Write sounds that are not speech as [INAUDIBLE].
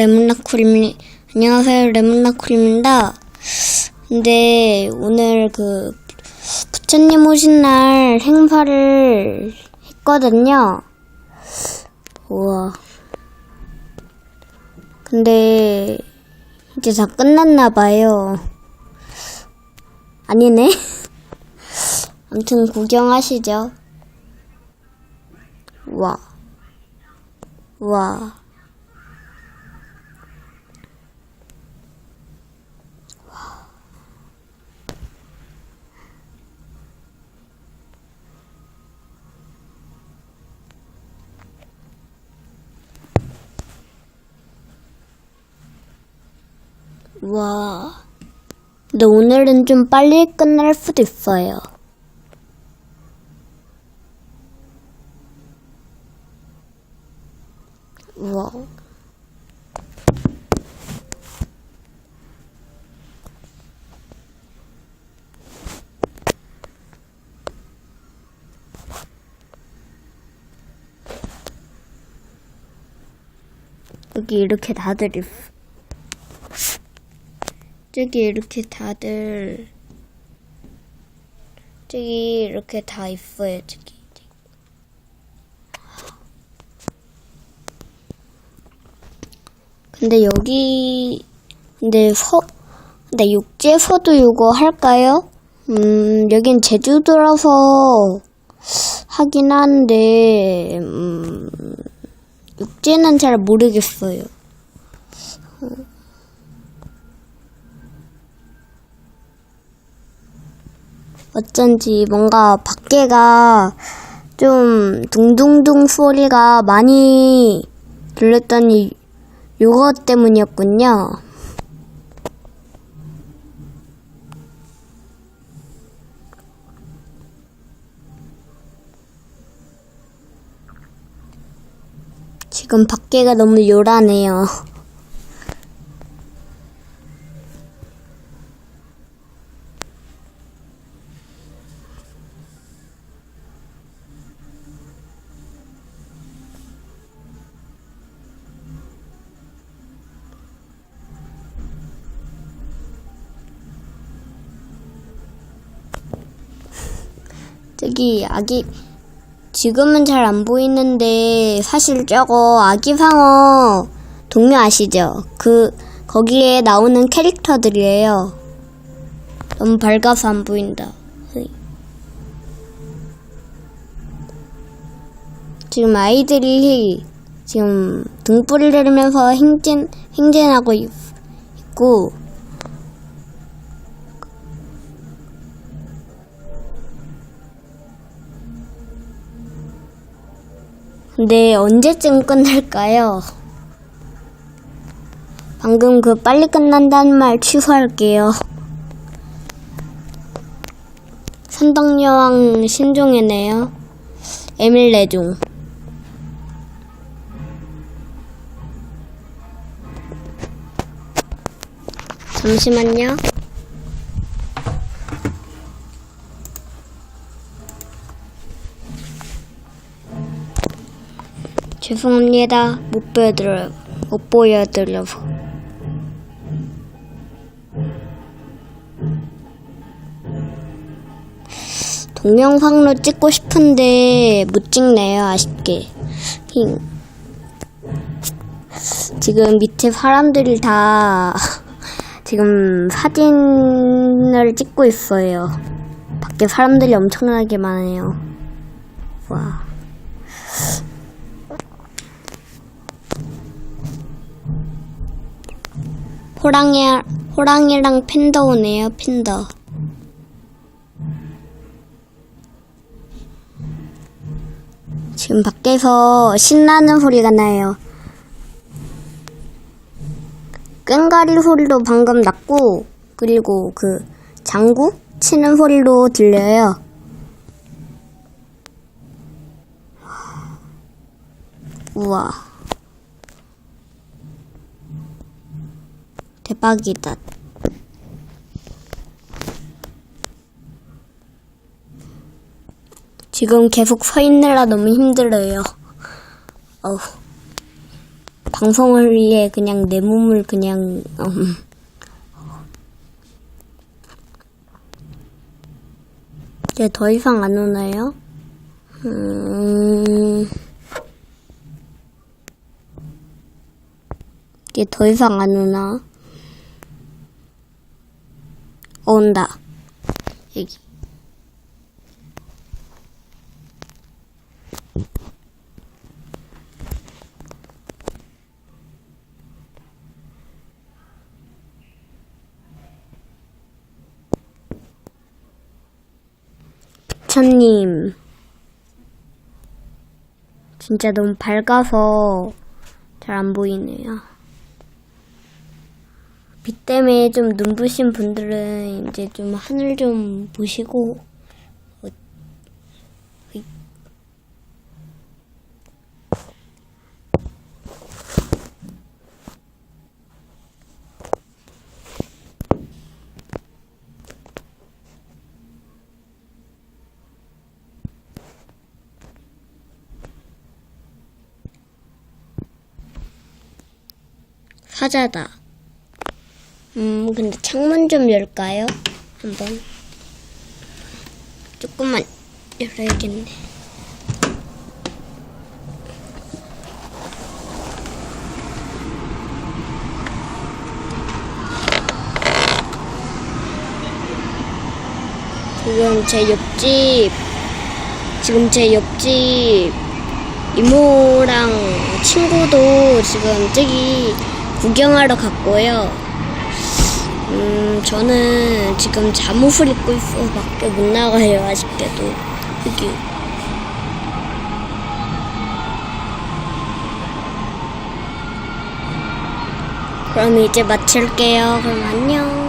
레몬나쿨입니다. 안녕하세요, 레몬나쿨입니다. 근데 오늘 그 부처님 오신 날 행사를 했거든요. 우와. 근데 이제 다 끝났나 봐요. 아니네. [LAUGHS] 아무튼 구경하시죠. 우와. 우와. 와. 근데 오늘은 좀 빨리 끝날 수도 있어요. 우와. 여기 이렇게 다들 있 저기 이렇게 다들 저기 이렇게 다 있어요 저기 근데 여기 근데 서 근데 육지에서도 이거 할까요? 음 여긴 제주도라서 하긴 하는데 음 육지는 잘 모르겠어요. 어쩐지 뭔가 밖에가 좀 둥둥둥 소리가 많이 들렸더니 요거 때문이었군요. 지금 밖에가 너무 요란해요. 저기 아기 지금은 잘 안 보이는데 사실 저거 아기 상어 동료 아시죠? 그 거기에 나오는 캐릭터들이에요. 너무 밝아서 안 보인다. 흐이. 지금 아이들이 지금 등불을 내리면서 행진 행진하고 있- 있고 근데 언제쯤 끝날까요? 방금 그 빨리 끝난다는 말 취소할게요. 선덕여왕 신종이네요. 에밀레종. 잠시만요. 죄송합니다. 못 보여드려요. 못 보여드려서. 동영상으로 찍고 싶은데 못 찍네요. 아쉽게. 힝. 지금 밑에 사람들이 다 [LAUGHS] 지금 사진을 찍고 있어요. 밖에 사람들이 엄청나게 많아요. 와. 호랑이, 호랑이랑 팬더 오네요, 팬더. 지금 밖에서 신나는 소리가 나요. 꽹가리 소리도 방금 났고, 그리고 그 장구 치는 소리도 들려요. 우와. 대박이다. 지금 계속 서 있느라 너무 힘들어요. 어우. 방송을 위해 그냥 내 몸을 그냥 음. 이제 더 이상 안 오나요? 음... 이제 더 이상 안 오나? 어, 온다. 여기. 부처님. 진짜 너무 밝아서 잘 안 보이네요. 비 때문에 좀 눈부신 분들은 이제 좀 하늘 좀 보시고 어. 사자다. 음, 근데 창문 좀 열까요? 한번. 조금만 열어야겠네. 지금 제 옆집, 지금 제 옆집 이모랑 친구도 지금 저기 구경하러 갔고요. 음, 저는 지금 잠옷을 입고 있어서 밖에 못 나가요, 아쉽게도. 여기. 그럼 이제 마칠게요. 그럼 안녕.